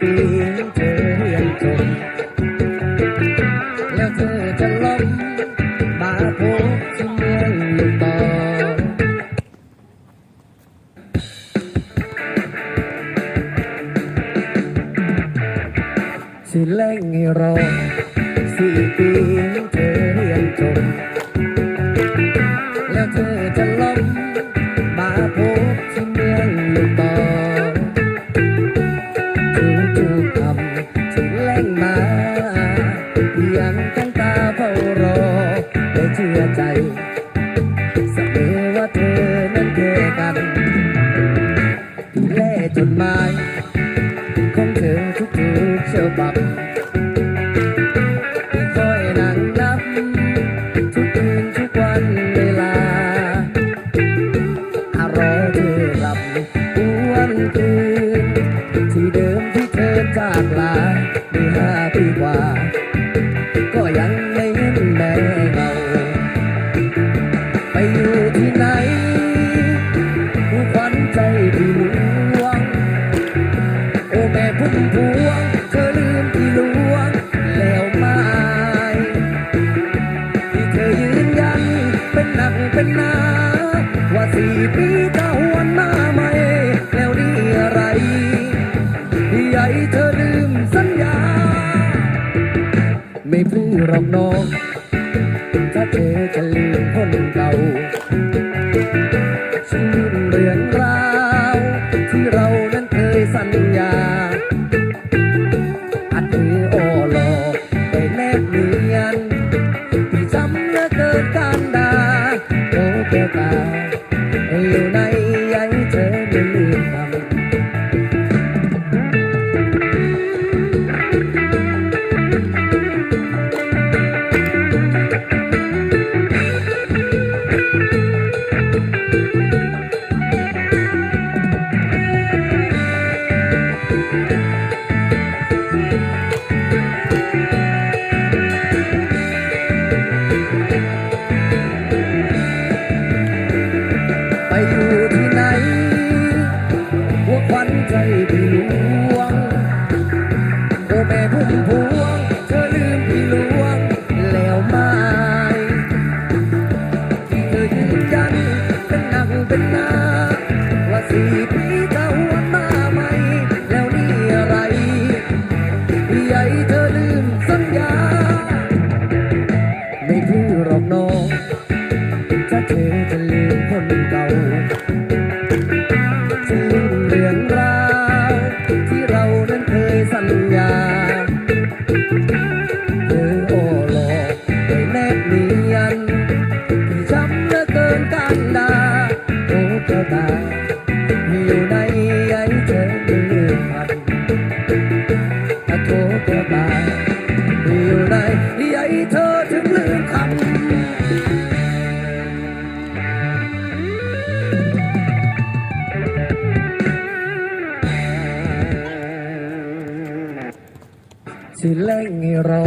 ยัเธอยังคงแล้วเธอจะล้มมาพบที่เมืองต่สิเล่งให้รอสี่ปี หมายของเธอทุกทุกฉบับคอยนั่งนับทุกคืนทุกวันเวลารอเธอหลับอ้วนคืนที่เดิมที่เธอจากลาเมื่าปีกว่า ก็ยังไม่เห็เงาไปอยู่ ไม่พูดรองน้อง ถ้าเธอจะลืมคนเก่า ไปอยู่ที่ไหนหัวควันใจดี นคนเก่าซึ่งเรื่องราวที่เรานั้นเคยสัญญา สิเล่งใรอ